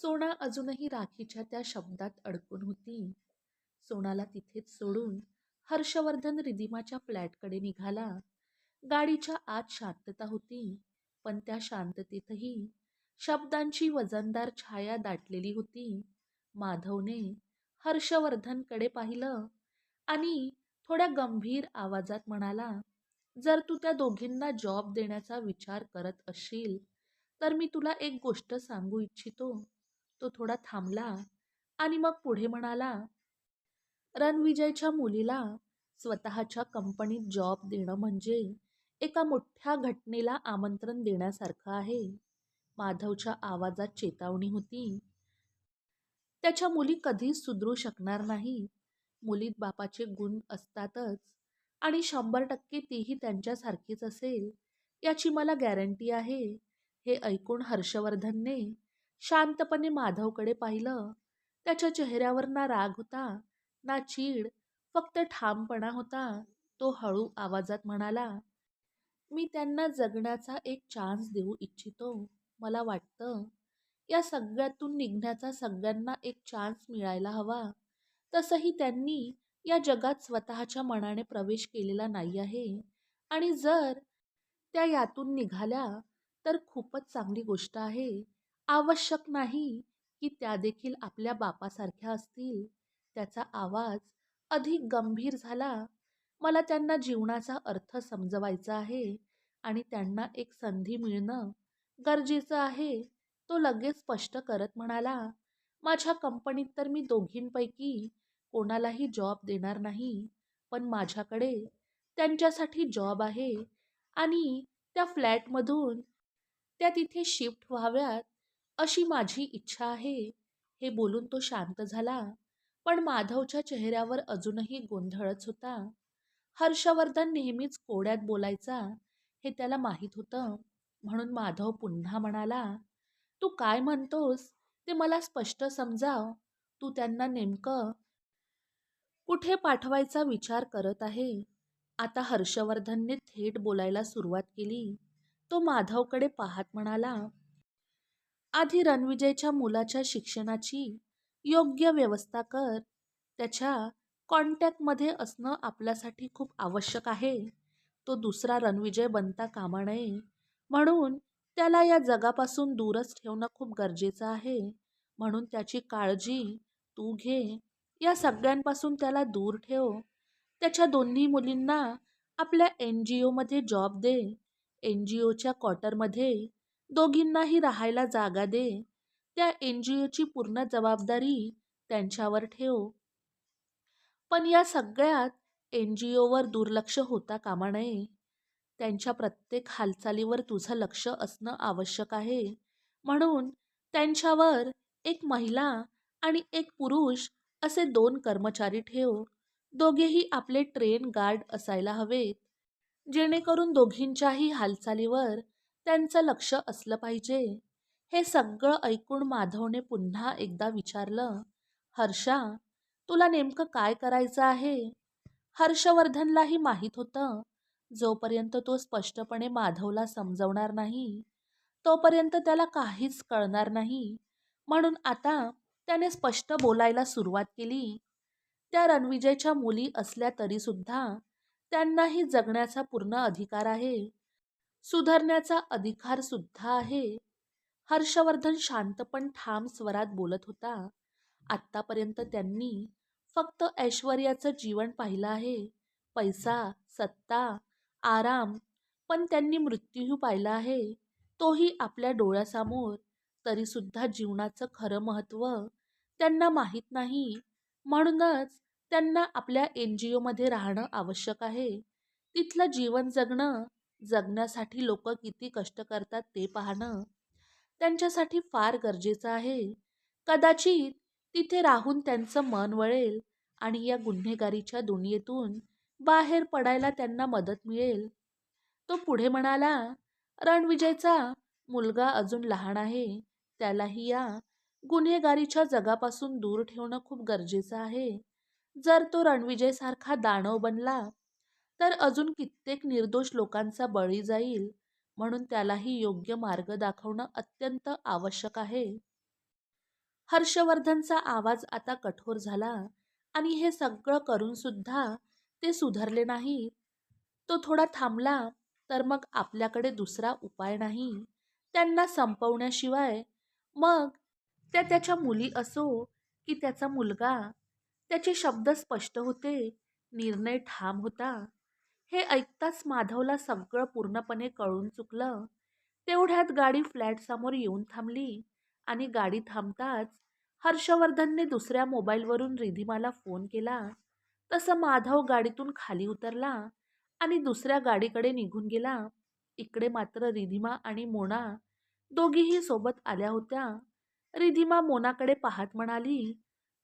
सोना अजूनही राखीच्या त्या शब्दात अडकून होती. सोनाला तिथेच सोडून हर्षवर्धन रिधिमाच्या फ्लॅटकडे निघाला. गाडीच्या आत शांतता होती, पण त्या शांततेतही शब्दांची वजनदार छाया दाटलेली होती. माधवने हर्षवर्धनकडे पाहिलं आणि थोड्या गंभीर आवाजात म्हणाला, "जर तू त्या दोघींना जॉब देण्याचा विचार करत असशील, तर मी तुला एक गोष्ट सांगू इच्छितो. तो थोडा थांबला आणि मग पुढे म्हणाला, रणविजयच्या मुलीला स्वतःच्या कंपनीत जॉब देणं म्हणजे एका मोठ्या घटनेला आमंत्रण देण्यासारखं आहे. माधवच्या आवाजात चेतावणी होती. त्याच्या मुली कधीच सुधरू शकणार नाही मुलीत बापाचे गुण असतातच आणि शंभर टक्के तीही त्यांच्यासारखीच असेल, याची मला गॅरंटी आहे. हे ऐकून हर्षवर्धनने शांतपणे माधवकडे पाहिलं. त्याच्या चेहऱ्यावर ना राग होता, ना चीड, फक्त ठामपणा होता. तो हळू आवाजात म्हणाला, "मी त्यांना जगण्याचा एक चान्स देऊ इच्छितो. मला वाटतं, या सगळ्यातून निघण्याचा सगळ्यांना एक चान्स मिळायला हवा. तसंही त्यांनी या जगात स्वतःच्या मनाने प्रवेश केलेला नाही आहे आणि जर त्या यातून निघाल्या तर खूपच चांगली गोष्ट आहे. आवश्यक नाही की त्यादेखील आपल्या बापासारख्या असतील." त्याचा आवाज अधिक गंभीर झाला. "मला त्यांना जीवनाचा अर्थ समजवायचा आहे आणि त्यांना एक संधी मिळणं गरजेचं आहे." तो लगेच स्पष्ट करत म्हणाला, "माझ्या कंपनीत तर मी दोघींपैकी कोणालाही जॉब देणार नाही, पण माझ्याकडे त्यांच्यासाठी जॉब आहे आणि त्या फ्लॅटमधून त्या तिथे शिफ्ट व्हाव्यात, अशी माझी इच्छा आहे." हे बोलून तो शांत झाला, पण माधवच्या चेहऱ्यावर अजूनही गोंधळच होता. हर्षवर्धन नेहमीच कोड्यात बोलायचा हे त्याला माहीत होतं. म्हणून माधव पुन्हा म्हणाला, "तू काय म्हणतोस ते मला स्पष्ट समजाव. तू त्यांना नेमकं कुठे पाठवायचा विचार करत आहे?" आता हर्षवर्धनने थेट बोलायला सुरुवात केली. तो माधवकडे पाहत म्हणाला, "आधी रणविजयच्या मुलाच्या शिक्षणाची योग्य व्यवस्था कर. त्याच्या कॉन्टॅक्टमध्ये असणं आपल्यासाठी खूप आवश्यक आहे. तो दुसरा रणविजय बनता कामा नये, म्हणून त्याला या जगापासून दूरच ठेवणं खूप गरजेचं आहे. म्हणून त्याची काळजी तू घे. या सगळ्यांपासून त्याला दूर ठेव. त्याच्या दोन्ही मुलींना आपल्या एन जी ओमध्ये जॉब दे. एन जी ओच्या क्वार्टरमध्ये दोघींनाही राहायला जागा दे. त्या एनजीओची पूर्ण जबाबदारी त्यांच्यावर ठेव. पण या सगळ्यात एनजीओवर दुर्लक्ष होता कामा नये. त्यांच्या प्रत्येक हालचालीवर तुझं लक्ष असणं आवश्यक आहे. म्हणून त्यांच्यावर एक महिला आणि एक पुरुष असे दोन कर्मचारी ठेव. दोघेही आपले ट्रेन गार्ड असायला हवेत, जेणेकरून दोघींच्याही हालचालीवर त्यांचं लक्ष असलं पाहिजे." हे सगळं ऐकून माधवने पुन्हा एकदा विचारलं, "हर्षा, तुला नेमकं काय करायचं आहे?" हर्षवर्धनलाही माहीत होतं, जोपर्यंत तो स्पष्टपणे माधवला समजवणार नाही, तोपर्यंत त्याला काहीच कळणार नाही. म्हणून आता त्याने स्पष्ट बोलायला सुरुवात केली, "त्या रणविजयच्या मुली असल्या तरीसुद्धा त्यांनाही जगण्याचा पूर्ण अधिकार आहे. सुधारण्याचा अधिकारसुद्धा आहे." हर्षवर्धन शांत पण ठाम स्वरात बोलत होता. आत्तापर्यंत त्यांनी फक्त ऐश्वर्याचं जीवन पाहिलं आहे. पैसा, सत्ता, आराम, पण त्यांनी मृत्यूही पाहिला आहे. तोही आपल्या डोळ्यासमोर. तरीसुद्धा जीवनाचं खरं महत्त्व त्यांना माहीत नाही. म्हणूनच त्यांना आपल्या एन जी ओमध्ये राहणं आवश्यक आहे. तिथलं जीवन जगणं, जगण्यासाठी लोक किती कष्ट करतात ते पाहणं त्यांच्यासाठी फार गरजेचं आहे. कदाचित तिथे राहून त्यांचं मन वळेल आणि या गुन्हेगारीच्या दुनियेतून बाहेर पडायला त्यांना मदत मिळेल." तो पुढे म्हणाला, "रणविजयचा मुलगा अजून लहान आहे. त्यालाही या गुन्हेगारीच्या जगापासून दूर ठेवणं खूप गरजेचं आहे. जर तो रणविजयसारखा दानव बनला तर अजून कित्येक निर्दोष लोकांचा बळी जाईल. म्हणून त्यालाही योग्य मार्ग दाखवणं अत्यंत आवश्यक आहे." हर्षवर्धनचा आवाज आता कठोर झाला आणि हे सगळं करून सुद्धा ते सुधारले नाही तो थोडा थांबला तर मग आपल्याकडे दुसरा उपाय नाही त्यांना संपवण्याशिवाय मग त्या त्याच्या मुली असो की त्याचा मुलगा त्याचे शब्द स्पष्ट होते निर्णय ठाम होता हे ऐकताच माधवला सगळं पूर्णपणे कळून चुकलं. तेवढ्यात गाडी फ्लॅटसमोर येऊन थांबली आणि गाडी थांबताच हर्षवर्धनने दुसऱ्या मोबाईलवरून रिधिमाला फोन केला. तसं माधव गाडीतून खाली उतरला आणि दुसऱ्या गाडीकडे निघून गेला. इकडे मात्र रिधिमा आणि मोना दोघीही सोबत आल्या होत्या. रिधिमा मोनाकडे पाहत म्हणाली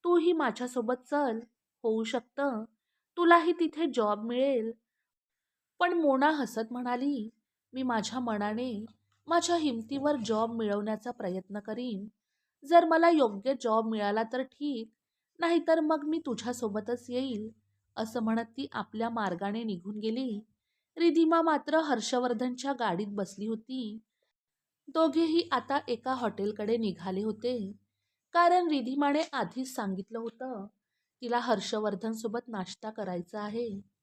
तूही माझ्यासोबत चल होऊ शकतं. तुलाही तिथे जॉब मिळेल. पण मोना हसत म्हणाली मी माझ्या मनाने माझ्या हिमतीवर जॉब मिळवण्याचा प्रयत्न करीन. जर मला योग्य जॉब मिळाला तर ठीक नाहीतर मग मी तुझ्यासोबतच येईल असं म्हणत ती आपल्या मार्गाने निघून गेली. रिधिमा मात्र हर्षवर्धनच्या गाडीत बसली होती. दोघेही आता एका हॉटेलकडे निघाले होते. कारण रिधिमाने आधीच सांगितलं होतं तिला हर्षवर्धनसोबत नाश्ता करायचा आहे.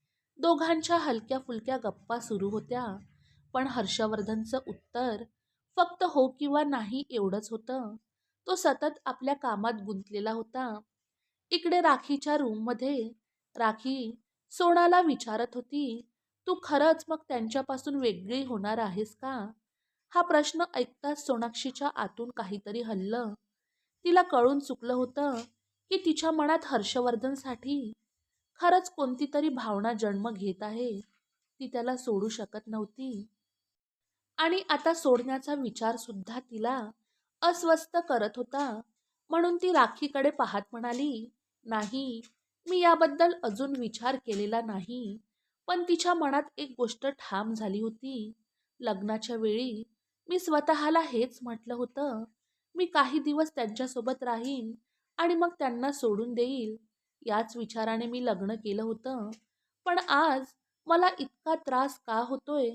दोघांच्या हलक्या फुलक्या गप्पा सुरू होत्या. पण हर्षवर्धनचं उत्तर फक्त हो किंवा नाही एवढंच होतं. तो सतत आपल्या कामात गुंतलेला होता. इकडे राखीच्या रूममध्ये राखी सोनाला विचारत होती तू खरंच मग त्यांच्यापासून वेगळी होणार आहेस का हा प्रश्न ऐकताच सोनाक्षीच्या आतून काहीतरी हल्लं. तिला कळून चुकलं होतं की तिच्या मनात हर्षवर्धनसाठी खरंच कोणती तरी भावना जन्म घेत आहे ती त्याला सोडू शकत नव्हती. आणि आता सोडण्याचा विचार सुद्धा तिला अस्वस्थ करत होता. म्हणून ती राखीकडे पाहत म्हणाली नाही मी याबद्दल अजून विचार केलेला नाही. पण तिच्या मनात एक गोष्ट ठाम झाली होती. लग्नाच्या वेळी मी स्वतःला हेच म्हटलं होतं. मी काही दिवस त्यांच्यासोबत राहीन आणि मग त्यांना सोडून देईल. याच विचाराने मी लग्न केलं होतं. पण आज मला इतका त्रास का होतोय?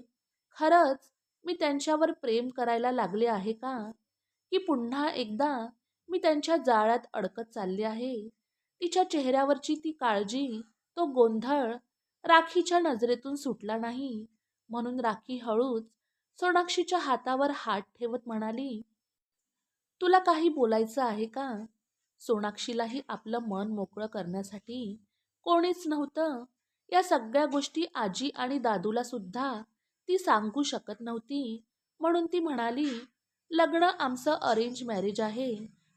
खरंच मी त्यांच्यावर प्रेम करायला लागले आहे का? की पुन्हा एकदा मी त्यांच्या जाळ्यात अडकत चालले आहे? तिच्या चेहऱ्यावरची ती काळजी तो गोंधळ राखीच्या नजरेतून सुटला नाही. म्हणून राखी हळूच सोनाक्षीच्या हातावर हात ठेवत म्हणाली तुला काही बोलायचं आहे का? सोनाक्षीलाही आपलं मन मोकळं करण्यासाठी कोणीच नव्हतं. या सगळ्या गोष्टी आजी आणि दादूला सुद्धा ती सांगू शकत नव्हती. म्हणून ती म्हणाली लग्न आमचं अरेंज मॅरेज आहे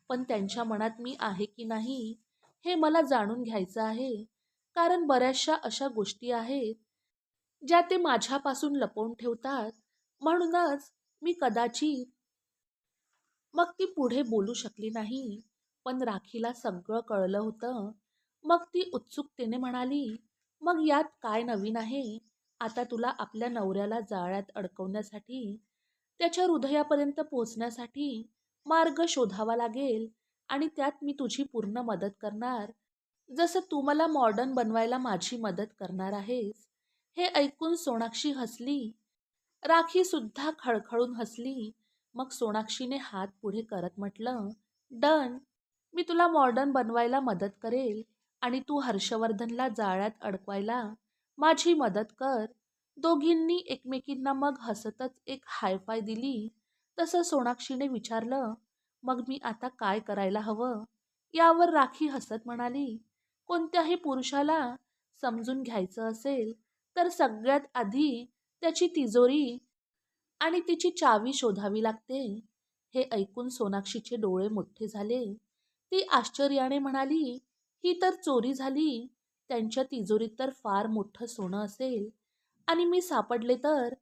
पण त्यांच्या मनात मी आहे की नाही हे मला जाणून घ्यायचं आहे. कारण बऱ्याचशा अशा गोष्टी आहेत ज्या ते माझ्यापासून लपवून ठेवतात. म्हणूनच मी कदाचित मग ती पुढे बोलू शकली नाही. पण राखीला सगळं कळलं होतं. मग ती उत्सुकतेने म्हणाली मग यात काय नवीन आहे? आता तुला आपल्या नवऱ्याला जाळ्यात अडकवण्यासाठी त्याच्या हृदयापर्यंत पोचण्यासाठी मार्ग शोधावा लागेल आणि त्यात मी तुझी पूर्ण मदत करणार. जसं तू मला मॉडर्न बनवायला माझी मदत करणार आहेस हे ऐकून सोनाक्षी हसली. राखी सुद्धा खळखळून हसली. मग सोनाक्षीने हात पुढे करत म्हटलं डन. मी तुला मॉडर्न बनवायला मदत करेल आणि तू हर्षवर्धनला जाळ्यात अडकवायला माझी मदत कर. दोघींनी एकमेकींना मग हसतच एक हायफाय दिली. तसं सोनाक्षीने विचारलं मग मी आता काय करायला हवं? यावर राखी हसत म्हणाली कोणत्याही पुरुषाला समजून घ्यायचं असेल तर सगळ्यात आधी त्याची तिजोरी आणि तिची चावी शोधावी लागते. हे ऐकून सोनाक्षीचे डोळे मोठे झाले. ती आश्चर्याने म्हणाली ही तर चोरी झाली. त्यांच्या तिजोरीत तर फार मोठं सोनं असेल. आणि मी सापडले तर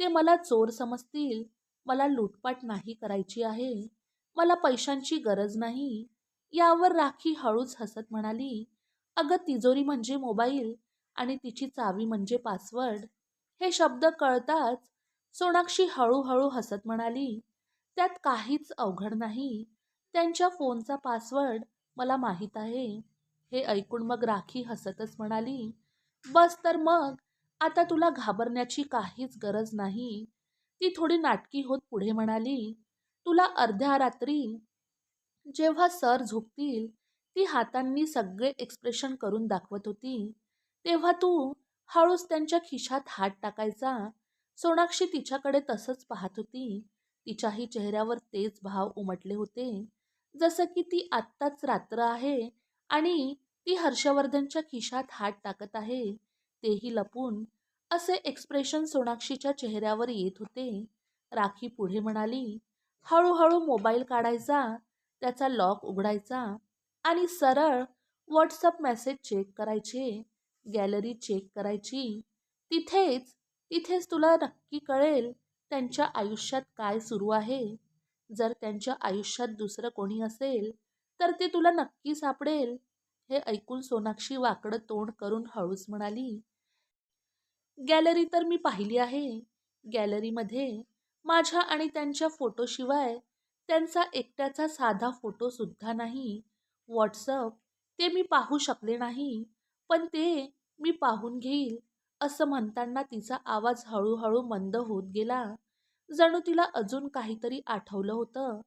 ते मला चोर समजतील. मला लूटपाट नाही करायची आहे. मला पैशांची गरज नाही. यावर राखी हळूच हसत म्हणाली अगं तिजोरी म्हणजे मोबाईल आणि तिची चावी म्हणजे पासवर्ड. हे शब्द कळताच सोनाक्षी हळूहळू हसत म्हणाली त्यात काहीच अवघड नाही. त्यांच्या फोनचा पासवर्ड मला माहीत आहे. हे ऐकून मग राखी हसतच म्हणाली बस तर मग आता तुला घाबरण्याची काहीच गरज नाही. ती थोडी नाटकी होत पुढे म्हणाली तुला अर्ध्या रात्री जेव्हा सर झोपतील ती हातांनी सगळे एक्सप्रेशन करून दाखवत होती. तेव्हा तू हळूच त्यांच्या खिशात हात टाकायचा. सोनाक्षी तिच्याकडे तसंच पाहत होती. तिच्याही चेहऱ्यावर तेच भाव उमटले होते. जसं की ती आत्ताच रात्र आहे आणि ती हर्षवर्धनच्या खिशात हात टाकत आहे तेही लपून. असे एक्सप्रेशन सोनाक्षीच्या चेहऱ्यावर येत होते. राखी पुढे म्हणाली हळूहळू मोबाईल काढायचा त्याचा लॉक उघडायचा आणि सरळ व्हॉट्सअप मेसेज चेक करायचे. गॅलरी चेक करायची. तिथेच तिथेच तुला नक्की कळेल त्यांच्या आयुष्यात काय सुरू आहे. जर त्यांच्या आयुष्यात दुसरं कोणी असेल तर ते तुला नक्की सापडेल. हे ऐकून सोनाक्षी वाकडं तोंड करून हळूच म्हणाली गॅलरी तर मी पाहिली आहे. गॅलरीमध्ये माझ्या आणि त्यांच्या फोटोशिवाय त्यांचा एकट्याचा साधा फोटोसुद्धा नाही. व्हॉट्सअप ते मी पाहू शकले नाही पण ते मी पाहून घेईल. असं म्हणताना तिचा आवाज हळूहळू मंद होत गेला. जणू तिला अजून काहीतरी आठवलं होतं.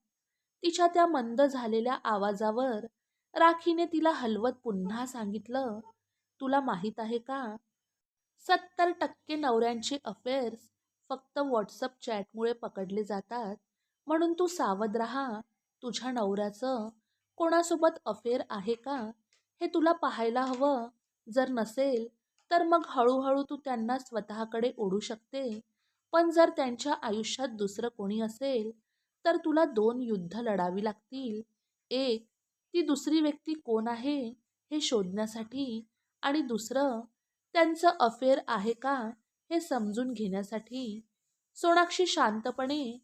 तिच्या त्या मंद झालेल्या आवाजावर राखीने तिला हलवत पुन्हा सांगितलं तुला माहीत आहे का? सत्तर टक्के नवऱ्यांचे अफेअर्स फक्त व्हॉट्सअप चॅटमुळे पकडले जातात. म्हणून तू सावध राहा. तुझ्या नवऱ्याचं कोणासोबत अफेअर आहे का? हे तुला पाहायला हवं. जर नसेल तर मग हळूहळू तू त्यांना स्वतःकडे ओढू शकते. पण जर त्यांच्या आयुष्यात दुसरं कोणी असेल तर तुला दोन युद्ध लढावी लागतील. एक ती दुसरी व्यक्ती कोण आहे हे शोधण्यासाठी आणि दुसरं त्यांचं अफेअर आहे का हे समजून घेण्यासाठी. सोनाक्षी शांतपणे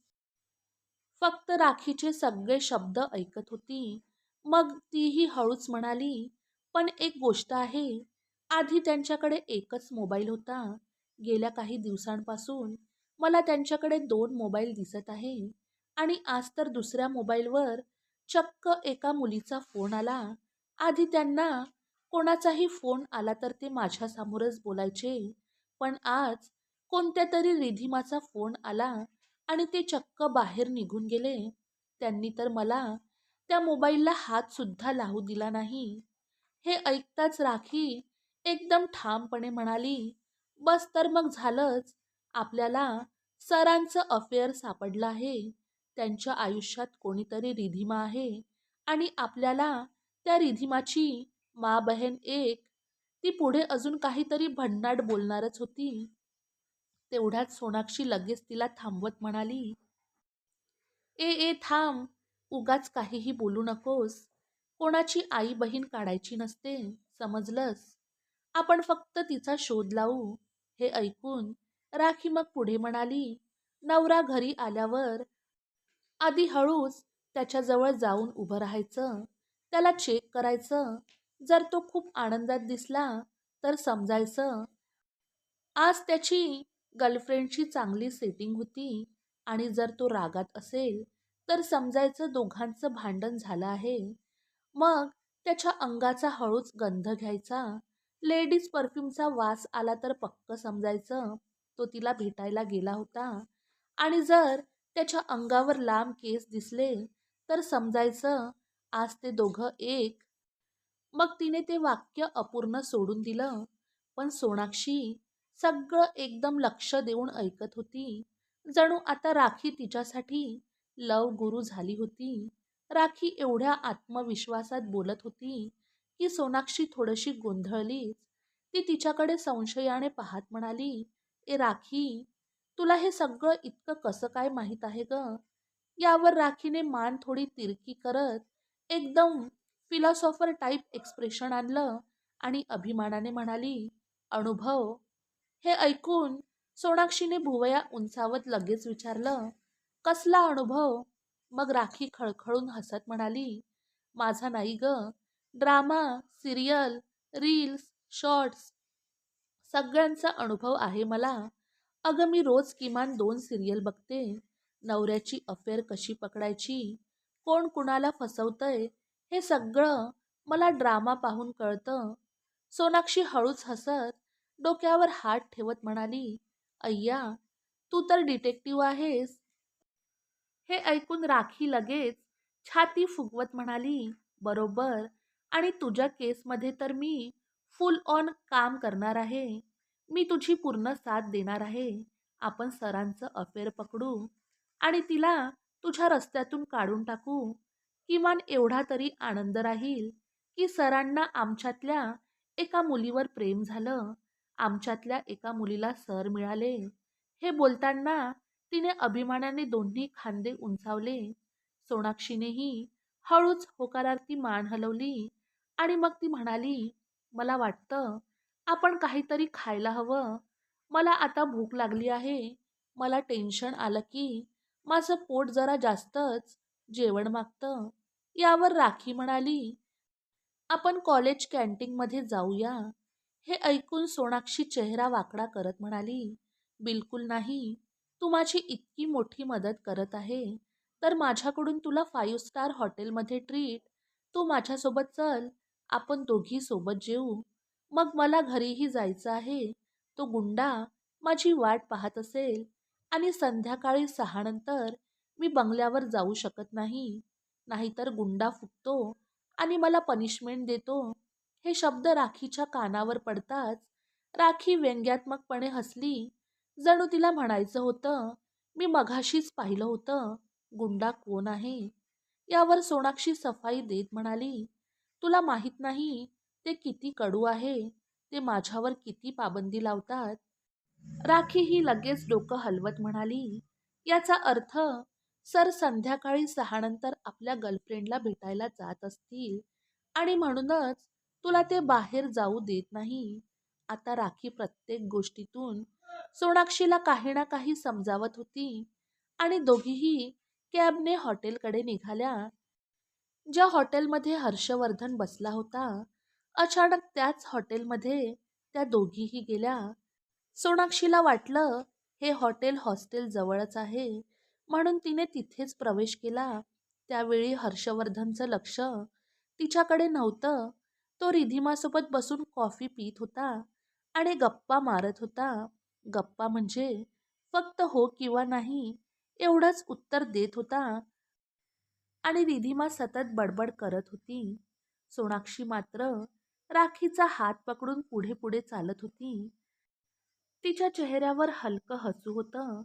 फक्त राखीचे सगळे शब्द ऐकत होती. मग तीही हळूच म्हणाली पण एक गोष्ट आहे. आधी त्यांच्याकडे एकच मोबाईल होता. गेल्या काही दिवसांपासून मला त्यांच्याकडे दोन मोबाईल दिसत आहे आणि आज तर दुसऱ्या मोबाईलवर चक्क एका मुलीचा फोन आला. आधी त्यांना कोणाचाही फोन आला तर ते माझ्यासमोरच बोलायचे पण आज कोणत्या तरी रिधिमाचा फोन आला आणि ते चक्क बाहेर निघून गेले. त्यांनी तर मला त्या मोबाईलला हातसुद्धा लावू दिला नाही. हे ऐकताच राखी एकदम ठामपणे म्हणाली बस तर मग झालंच. आपल्याला सरांचं अफेअर सापडलं आहे. त्यांच्या आयुष्यात कोणीतरी रिधिमा आहे आणि आपल्याला त्या रिधिमाची मा बहीण एक ती पुढे अजून काहीतरी भन्नाट बोलणारच होती. तेवढ्यात सोनाक्षी लगेच तिला थांबवत म्हणाली ए ए थांब उगाच काहीही बोलू नकोस. कोणाची आई बहीण काढायची नसते समजलंस. आपण फक्त तिचा शोध लावू. हे ऐकून राखी मग पुढे म्हणाली नवरा घरी आल्यावर आधी हळूच त्याच्याजवळ जाऊन उभं राहायचं त्याला चेक करायचं. जर तो खूप आनंदात दिसला तर समजायचं. आज त्याची गर्लफ्रेंडची चांगली सेटिंग होती आणि जर तो रागात असेल तर समजायचं दोघांचं भांडण झालं आहे. मग त्याच्या अंगाचा हळूच गंध घ्यायचा. लेडीज परफ्यूमचा वास आला तर पक्क समजायचं. तो तिला भेटायला गेला होता. आणि जर त्याच्या अंगावर लांब केस दिसले तर समजायचं आज ते दोघं एक. मग तिने ते वाक्य अपूर्ण सोडून दिलं. पण सोनाक्षी सगळं एकदम लक्ष देऊन ऐकत होती. जणू आता राखी तिच्यासाठी लव गुरु झाली होती. राखी एवढ्या आत्मविश्वासात बोलत होती की सोनाक्षी थोडीशी गोंधळलीच. ती तिच्याकडे संशयाने पाहत म्हणाली ए राखी तुला हे सगळं इतकं कसं काय माहीत आहे ग? यावर राखीने मान थोडी तिरकी करत एकदम फिलॉसॉफर टाईप एक्सप्रेशन आणलं आणि अभिमानाने म्हणाली अनुभव. हे ऐकून सोनाक्षीने भुवया उंचावत लगेच विचारलं कसला अनुभव? मग राखी खळखळून हसत म्हणाली माझा नाही ग. ड्रामा सिरियल रील्स शॉर्ट्स सगळ्यांचा अनुभव आहे मला. अगं मी रोज किमान दोन सिरियल बघते. नवऱ्याची अफेअर कशी पकडायची? कोण कुणाला फसवतंय? हे सगळं मला ड्रामा पाहून कळतं. सोनाक्षी हळूच हसत डोक्यावर हात ठेवत म्हणाली अय्या तू तर डिटेक्टिव्ह आहेस. हे ऐकून राखी लगेच छाती फुगवत म्हणाली बरोबर. आणि तुझ्या केसमध्ये तर मी फुल ऑन काम करणार आहे. मी तुझी पूर्ण साथ देणार आहे. आपण सरांचं अफेअर पकडू आणि तिला तुझ्या रस्त्यातून काढून टाकू. किमान एवढा तरी आनंद राहील की सरांना आमच्यातल्या एका मुलीवर प्रेम झालं. आमच्यातल्या एका मुलीला सर मिळाले. हे बोलताना तिने अभिमानाने दोन्ही खांदे उंचावले. सोनाक्षीनेही हळूच होकारार्थी मान हलवली आणि मग ती म्हणाली मला वाटतं आपण काहीतरी खायला हवं. मला आता भूक लागली आहे. मला टेन्शन आलं की माझं पोट जरा जास्तच जेवण मागतं. यावर राखी म्हणाली आपण कॉलेज कॅन्टीनमध्ये जाऊया. हे ऐकून सोनाक्षी चेहरा वाकडा करत म्हणाली बिलकुल नाही. तू माझी इतकी मोठी मदत करत आहे. तर माझ्याकडून तुला फाईव्ह स्टार हॉटेलमध्ये ट्रीट तू माझ्यासोबत चल. आपण दोघी सोबत जेऊ मग मला घरीही जायचं आहे. तो गुंडा माझी वाट पाहत असेल आणि संध्याकाळी सहा नंतर मी बंगल्यावर जाऊ शकत नाही. नाहीतर गुंडा फुटतो आणि मला पनिशमेंट देतो. हे शब्द राखीच्या कानावर पडताच राखी व्यंग्यात्मकपणे हसली. जणू तिला म्हणायचं होतं मी मघाशीच पाहिलं होतं. गुंडा कोण आहे? यावर सोनाक्षी सफाई देत म्हणाली तुला माहीत नाही ते किती कडू आहे ते माझ्यावर किती पाबंदी लावतात? राखी ही लगेच डोकं हलवत म्हणाली. याचा अर्थ सर संध्याकाळी सहानंतर आपल्या गर्लफ्रेंडला भेटायला जात असतील आणि म्हणूनच तुला ते बाहेर जाऊ देत नाही. आता राखी प्रत्येक गोष्टीतून सोनाक्षीला काही ना काही समजावत होती आणि दोघीही कॅबने हॉटेलकडे निघाल्या. ज्या हॉटेलमध्ये हर्षवर्धन बसला होता अचानक त्याच हॉटेलमध्ये त्या दोघीही गेल्या. सोनाक्षीला वाटलं हे हॉटेल हॉस्टेल जवळच आहे म्हणून तिने तिथेच प्रवेश केला. त्यावेळी हर्षवर्धनचं लक्ष तिच्याकडे नव्हतं. तो रिधिमासोबत बसून कॉफी पित होता आणि गप्पा मारत होता. गप्पा म्हणजे फक्त हो किंवा नाही एवढंच उत्तर देत होता. आणि रिधिमा सतत बडबड करत होती. सोनाक्षी मात्र राखीचा हात पकडून पुढे पुढे चालत होती. तिच्या चेहऱ्यावर हलकं हसू होतं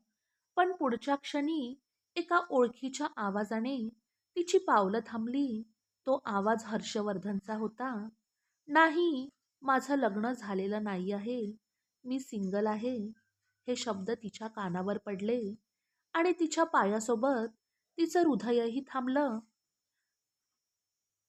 पण पुढच्या क्षणी एका ओळखीच्या आवाजाने तिची पावलं थांबली. तो आवाज हर्षवर्धनचा होता. नाही माझं लग्न झालेलं नाही आहे. मी सिंगल आहे. हे शब्द तिच्या कानावर पडले आणि तिच्या पायासोबत तिचं हृदयही थांबलं.